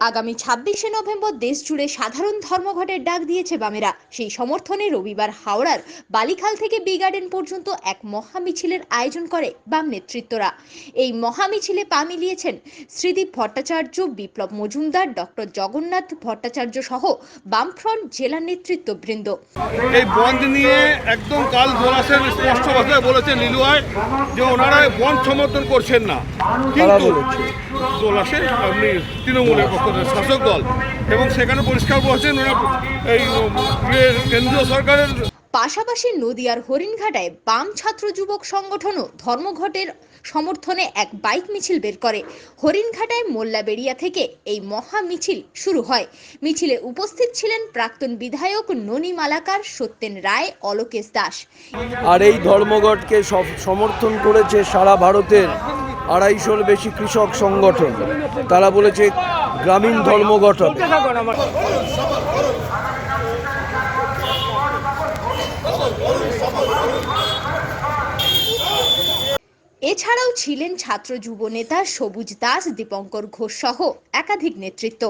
আগামী ছাব্বিশে নভেম্বর দেশ জুড়ে সাধারণ ধর্মঘটের ডাক দিয়েছে বামেরা। সেই সমর্থনে রবিবার হাওড়ার বালিখাল থেকে বি গার্ডেন পর্যন্ত এক মহা মিছিলের আয়োজন করে বাম নেতৃত্বরা। এই মহা মিছিলে পা মিলিয়েছেন শ্রীদীপ ভট্টাচার্য বিপ্লব মজুমদার ডক্টর জগন্নাথ ভট্টাচার্য সহ বামফ্রন্ট জেলা নেতৃত্ববৃন্দ। এই বন্ধ নিয়ে একদম কাল ধরাসেন স্পষ্ট ভাষায় বলেছেন লিলুয়ায় যে ওনারা বন্ধ সমর্থন করছেন না। কিন্তু দোলাসে আপনি তৃণমূলের পক্ষ থেকে শাসক দল। এবং সেখানে পরিষ্কার বলছেন ওনারা এই কেন্দ্রীয় সরকারের পাশাপাশি নদিয়ার হরিণঘাটায় বাম ছাত্র যুবক সংগঠনও ধর্মঘটের সমর্থনে এক বাইক মিছিল বের করে। হরিণঘাটায় মোল্লাবেড়িয়া থেকে এই মহা মিছিল শুরু হয়। মিছিলে উপস্থিত ছিলেন প্রাক্তন বিধায়ক ননী মালাকার সত্যেন রায় অলোকেশ দাস। আর এই ধর্মঘটকে সমর্থন করেছে সারা ভারতের আড়াইশোর বেশি কৃষক সংগঠন। তারা বলেছে গ্রামীণ ধর্মঘট হবে এছাড়াও ছিলেন ছাত্র যুব নেতা সবুজ দাস, দীপঙ্কর ঘোষ সহ একাধিক নেতৃত্ব।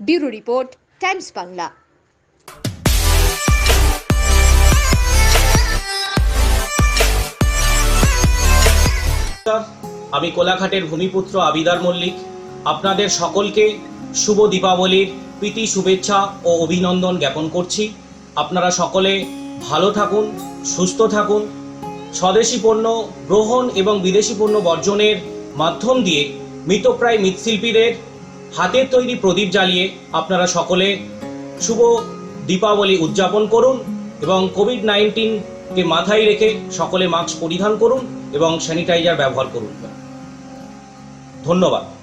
Bureau report, Times Bangla. আমি কোলাঘাটের ভূমিপুত্র আবিদার মল্লিক। আপনাদের সকলকে শুভ দীপাবলির প্রীতি, শুভেচ্ছা ও অভিনন্দন জ্ঞাপন করছি। আপনারা সকলে ভালো থাকুন, সুস্থ থাকুন। স্বদেশি পণ্য গ্রহণ এবং বিদেশি পণ্য বর্জনের মাধ্যম দিয়ে মৃতপ্রায় মৃৎশিল্পীদের হাতের তৈরি প্রদীপ জ্বালিয়ে আপনারা সকলে শুভ দীপাবলি উদযাপন করুন এবং কোভিড নাইন্টিনকে মাথায় রেখে সকলে মাস্ক পরিধান করুন। এবং স্যানিটাইজার ব্যবহার করুন। ধন্যবাদ।